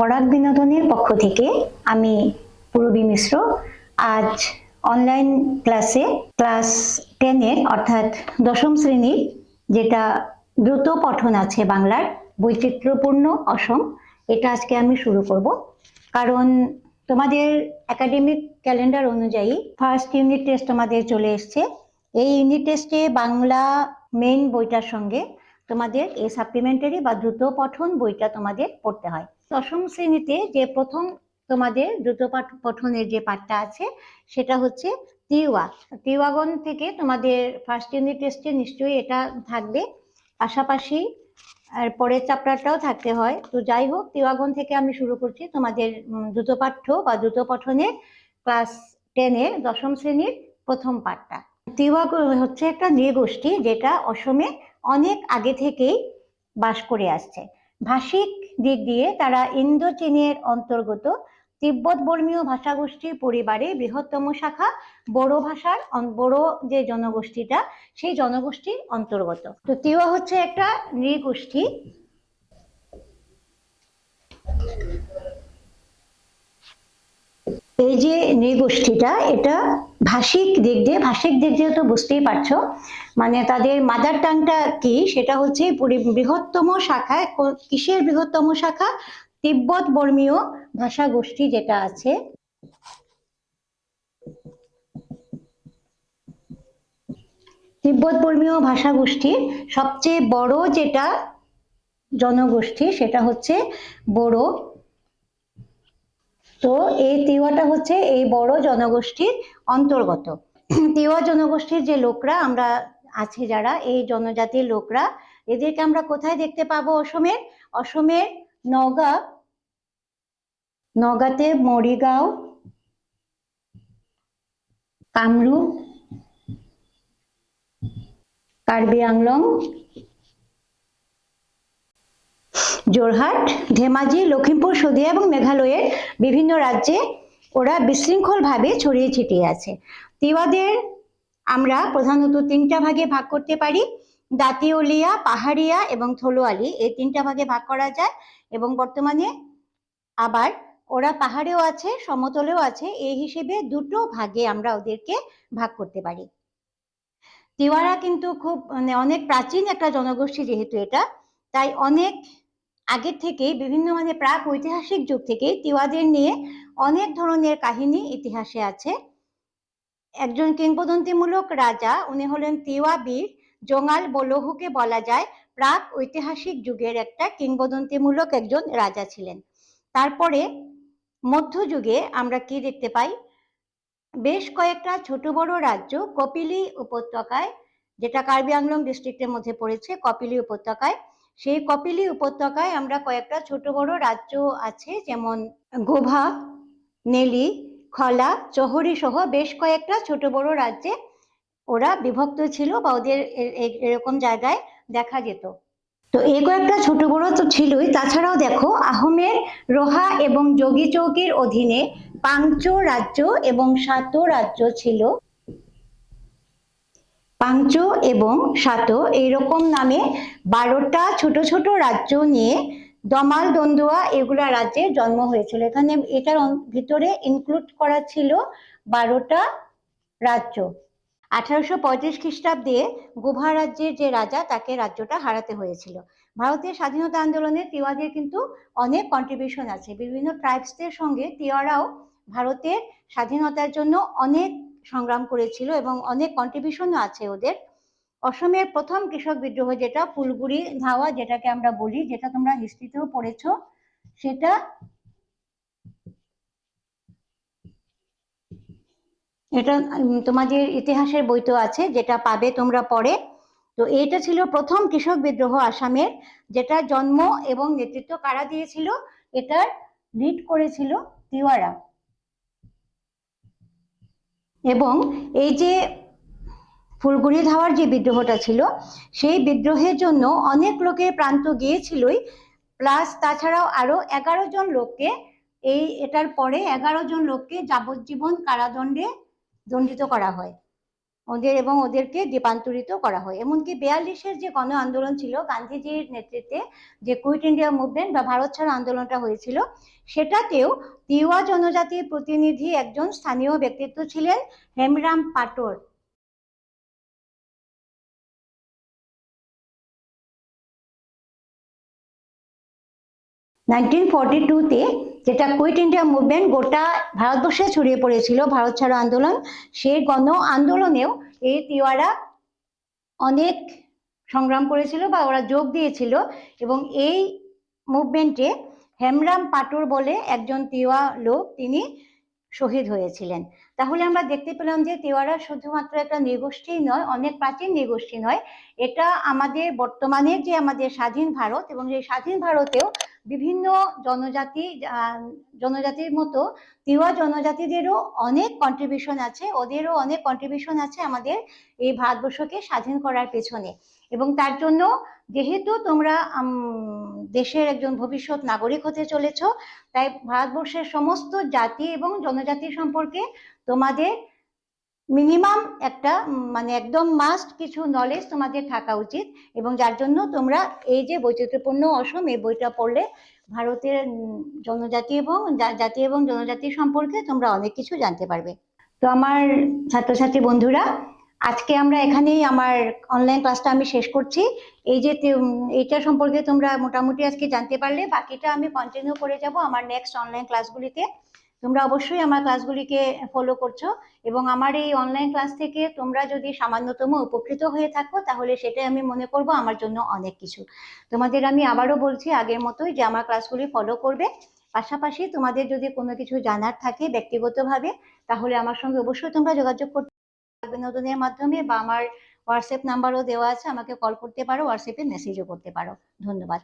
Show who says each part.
Speaker 1: বরাক বিনোদনের পক্ষ থেকে আমি পূরবী মিশ্র। আজ অনলাইন ক্লাসে ক্লাস টেনের অর্থাৎ দশম শ্রেণির যেটা দ্রুত পঠন আছে বাংলার বৈচিত্র্যপূর্ণ অসম, এটা আজকে আমি শুরু করব। কারণ তোমাদের একাডেমিক ক্যালেন্ডার অনুযায়ী ফার্স্ট ইউনিট টেস্ট তোমাদের চলে এসছে। এই ইউনিট টেস্টে বাংলা মেইন বইটার সঙ্গে তোমাদের এই সাপ্লিমেন্টারি বা দ্রুত পঠন বইটা তোমাদের পড়তে হয়। দশম শ্রেণীতে যে প্রথম তোমাদের দ্রুত পাঠ, পঠনের যে পাঠটা আছে, সেটা হচ্ছে তিওয়া। তিওয়াগন থেকে তোমাদের ফার্স্ট ইউনিট টেস্টে নিশ্চয়ই এটা থাকবে। পাশাপাশি আর পরের চ্যাপ্টারটাও থাকতে হয়। তো যাই হোক তিওয়াগন থেকে আমি শুরু করছি তোমাদের দ্রুত পাঠ্য বা দ্রুত পঠনের ক্লাস টেনের দশম শ্রেণির প্রথম পাঠটা। তিওয়াগন হচ্ছে একটা নৃগোষ্ঠী যেটা অসমে অনেক আগে থেকেই বাস করে আসছে। ভাষিক দিক দিয়ে তারা ইন্দো চীনের অন্তর্গত তিব্বত বর্মীয় ভাষাগোষ্ঠী পরিবারে বৃহত্তম শাখা, বড়ো ভাষার বড়ো যে জনগোষ্ঠীটা, সেই জনগোষ্ঠীর অন্তর্গত। তো তিওয়া হচ্ছে একটা নৃগোষ্ঠী। এই যে নৃগোষ্ঠীটা এটা ভাষিক দিক দিয়ে ভাষিক দিক দিয়ে তো বুঝতেই পারছ। মানে তাদের মাদার টাংটা কি, সেটা হচ্ছে বৃহত্তম শাখা কিসের বৃহত্তম শাখা? তিব্বত বর্মীয় ভাষা গোষ্ঠী যেটা আছে। তিব্বত বর্মীয় ভাষা গোষ্ঠীর সবচেয়ে বড় যেটা জনগোষ্ঠী, সেটা হচ্ছে বড়ো। তো এই তিওয়াটা হচ্ছে এই বড় জনগোষ্ঠীর অন্তর্গত। তিওয়া জনগোষ্ঠীর যে লোকরা আমরা আছে যারা, এই জনজাতির লোকরা, এদেরকে আমরা কোথায় দেখতে পাবো অসমের? অসমের নওগাঁ নওগাঁতে মরিগাঁও, কামরূপ, কার্বি আংলং জোরহাট, ধেমাজি লখিমপুর সদিয়া এবং মেঘালয়ের বিভিন্ন রাজ্যে ওরা বিশৃঙ্খলভাবে ছড়িয়ে ছিটিয়ে আছে। তিওয়াদের আমরা প্রধানত তিনটা ভাগে ভাগ করতে পারি। দাঁতিউলিয়া পাহাড়িয়া এবং থলোয়ালি এই তিনটা ভাগে ভাগ করা যায় এবং বর্তমানে আবার ওরা পাহাড়েও আছে, সমতলেও আছে, এই হিসেবে দুটো ভাগে আমরা ওদেরকে ভাগ করতে পারি। তিওয়ারা কিন্তু খুব মানে অনেক প্রাচীন একটা জনগোষ্ঠী যেহেতু এটা, তাই অনেক আগের থেকেই বিভিন্ন মানে প্রাক ঐতিহাসিক যুগ থেকে তিওয়াদের নিয়ে অনেক ধরনের কাহিনী ইতিহাসে আছে। একজন কিংবদন্তিমূলক রাজা, উনি হলেন তিওয়া বীর জঙ্গাল বলহুকে বলা যায়, প্রাক ঐতিহাসিক যুগের একটা কিংবদন্তিমূলক একজন রাজা ছিলেন। তারপরে মধ্যযুগে আমরা কি দেখতে পাই? বেশ কয়েকটা ছোট বড় রাজ্য, কপিলি উপত্যকায়, যেটা কার্বি আংলং ডিস্ট্রিক্টের মধ্যে পড়েছে, কপিলি উপত্যকায় সেই কপিলি উপত্যকায় আমরা কয়েকটা ছোট বড় রাজ্য আছে, যেমন গোভা, নেলি, খলা, চহরি সহ বেশ কয়েকটা ছোট বড় রাজ্যে ওরা বিভক্ত ছিল বা ওদের এরকম জায়গায় দেখা যেত। তো এই কয়েকটা ছোট বড় তো ছিলই। তাছাড়াও দেখো, আহমের রোহা এবং যোগী চৌকির অধীনে পাংচো রাজ্য এবং সাত রাজ্য ছিল। পাংচো এবং সাতো এইরকম নামে বারোটা ছোট ছোট রাজ্য নিয়ে দমাল দন্দুয়া এগুলা রাজ্যে জন্ম হয়েছিল। এখানে এটার ভিতরে ইনক্লুড করা ছিল বারোটা রাজ্য। আঠারোশো পঁয়ত্রিশ খ্রিস্টাব্দে গোভা রাজ্যের যে রাজা, তাকে রাজ্যটা হারাতে হয়েছিল। ভারতের স্বাধীনতা আন্দোলনে তিওয়াদের কিন্তু অনেক কন্ট্রিবিউশন আছে। বিভিন্ন ট্রাইবসদের সঙ্গে তিওয়ারাও ভারতের স্বাধীনতার জন্য অনেক সংগ্রাম করেছিল এবং অনেক কন্ট্রিবিউশনও আছে ওদের। অসমের প্রথম কৃষক বিদ্রোহ যেটা, ফুলগুড়ি ধাওয়া যেটাকে আমরা বলি, যেটা তোমরা হিস্ট্রিতেও পড়েছ, সেটা এটা তোমাদের ইতিহাসের বইতেও আছে, যেটা পাবে তোমরা পড়ে তো এটা ছিল প্রথম কৃষক বিদ্রোহ আসামের, যেটা জন্ম এবং নেতৃত্ব কারা দিয়েছিল? এটার লিড করেছিল তিওয়ারা। এবং এই যে ফুলগুড়ি ধাওয়ার যে বিদ্রোহটা ছিল, সেই বিদ্রোহের জন্য অনেক লোকের প্রান্ত গিয়েছিলই। প্লাস তাছাড়াও আরও এগারো জন লোককে এই এটার পরে এগারো জন লোককে যাবজ্জীবন কারাদণ্ডে দণ্ডিত করা হয়। ওদের এবং ওদেরকে দ্বীপান্তরিত করা হয়। এমনকি বিয়াল্লিশের যে গণ আন্দোলন ছিল, গান্ধীজির নেতৃত্বে যে কুইট ইন্ডিয়া মুভমেন্ট বা ভারত ছাড়ো আন্দোলনটা হয়েছিল, সেটাতেও তিওয়া জনজাতির প্রতিনিধি একজন স্থানীয় ব্যক্তিত্ব ছিলেন হেমরাম পাটোর নাইনটিন ফর্টি টুতে যেটা কুইট ইন্ডিয়া মুভমেন্ট গোটা ভারতবর্ষে ছড়িয়ে পড়েছিল, ভারত ছাড়ো আন্দোলন, সেই গণ আন্দোলনেও এই তিওয়ারা অনেক সংগ্রাম করেছিল বা ওরা যোগ দিয়েছিল এবং এই মুভমেন্টে হেমরাম পাটুর বলে একজন তিওয়া লোক তিনি শহীদ হয়েছিলেন। তাহলে আমরা দেখতে পেলাম যে তিওয়ারা শুধুমাত্র একটা নৃগোষ্ঠী নয়, অনেক প্রাচীন নৃগোষ্ঠী নয়, এটা আমাদের বর্তমানের যে আমাদের স্বাধীন ভারত এবং এই স্বাধীন ভারতেও বিভিন্ন জনজাতি জনজাতির মতো তিওয়া জনজাতিদেরও অনেক কন্ট্রিবিউশন আছে, ওদেরও অনেক কন্ট্রিবিউশন আছে আমাদের এই ভারতবর্ষকে স্বাধীন করার পেছনে। এবং তার জন্য যেহেতু তোমরা দেশের একজন ভবিষ্যৎ নাগরিক হতে চলেছ, তাই ভারতবর্ষের সমস্ত জাতি এবং জনজাতি সম্পর্কে তোমাদের মিনিমাম একটা মানে একদম মাস্ট কিছু নলেজ তোমাদের থাকা উচিত এবং যার জন্য তোমরা এই যে বৈচিত্র্যপূর্ণ অসম এই বইটা পড়লে ভারতের জনজাতি এবং জাতি এবং জনজাতি সম্পর্কে তোমরা অনেক কিছু জানতে পারবে। তো আমার ছাত্রছাত্রী বন্ধুরা, আজকে আমরা এখানেই আমার অনলাইন ক্লাসটা আমি শেষ করছি। এই যে এইটা সম্পর্কে তোমরা মোটামুটি আজকে জানতে পারলে, বাকিটা আমি কন্টিনিউ করে যাব আমার নেক্সট অনলাইন ক্লাসগুলিতে তোমরা অবশ্যই আমার ক্লাসগুলিকে ফলো করছ এবং আমার এই অনলাইন ক্লাস থেকে তোমরা যদি সামান্যতম উপকৃত হয়ে থাকো, তাহলে সেটাই আমি মনে করব আমার জন্য অনেক কিছু। তোমাদের আমি আবারও বলছি আগের মতোই যে আমার ক্লাসগুলি ফলো করবে। পাশাপাশি তোমাদের যদি কোনো কিছু জানার থাকে ব্যক্তিগতভাবে, তাহলে আমার সঙ্গে অবশ্যই তোমরা যোগাযোগ করতে বিনোদনের মাধ্যমে বা আমার হোয়াটসঅ্যাপ নাম্বারও দেওয়া আছে, আমাকে কল করতে পারো হোয়াটসঅ্যাপে মেসেজও করতে পারো। ধন্যবাদ।